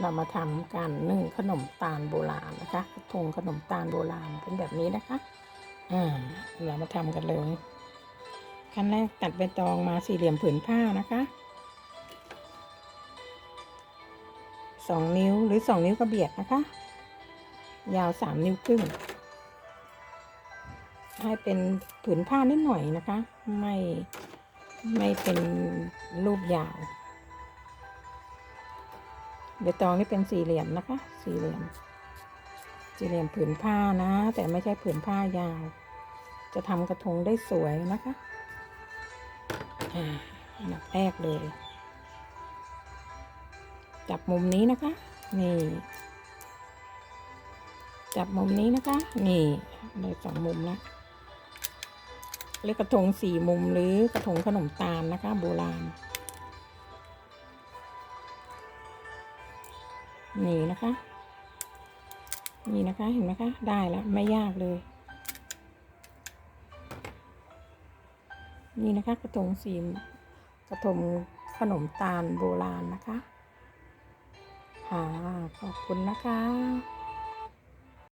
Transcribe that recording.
เรามาทำการนึ่งขนมตาลโบราณนะคะกระทงขนมตาลโบราณเป็นแบบนี้นะคะอ่าเรามาทำกันเลยขั้นแรกตัดใบตองมาสี่เหลี่ยมผืนผ้านะคะสองนิ้วหรือสองนิ้วกระเบียดนะคะ ยาวสามนิ้วครึ่งให้เป็นผืนผ้านิดหน่อยนะคะ ไม่ไม่เป็นรูปยาว ใบตองนี่เป็นสี่เหลี่ยมนะคะ สี่เหลี่ยม สี่เหลี่ยมผืนผ้านะ แต่ไม่ใช่ผืนผ้ายาว จะทำกระทงได้สวยนะคะอันดับแรกเลย จับมุมนี้นะคะ นี่ จับมุมนี้นะคะ นี่ได้สองมุมแล้วเรียกกระทงสี่มุมหรือกระทงขนมตาลนะคะ โบราณ นี่นะคะ นี่นะคะเห็นไหมคะได้แล้วไม่ยากเลย นี่นะคะกระทงสีกระทงขนมตาลโบราณนะคะค่ะขอบคุณนะคะ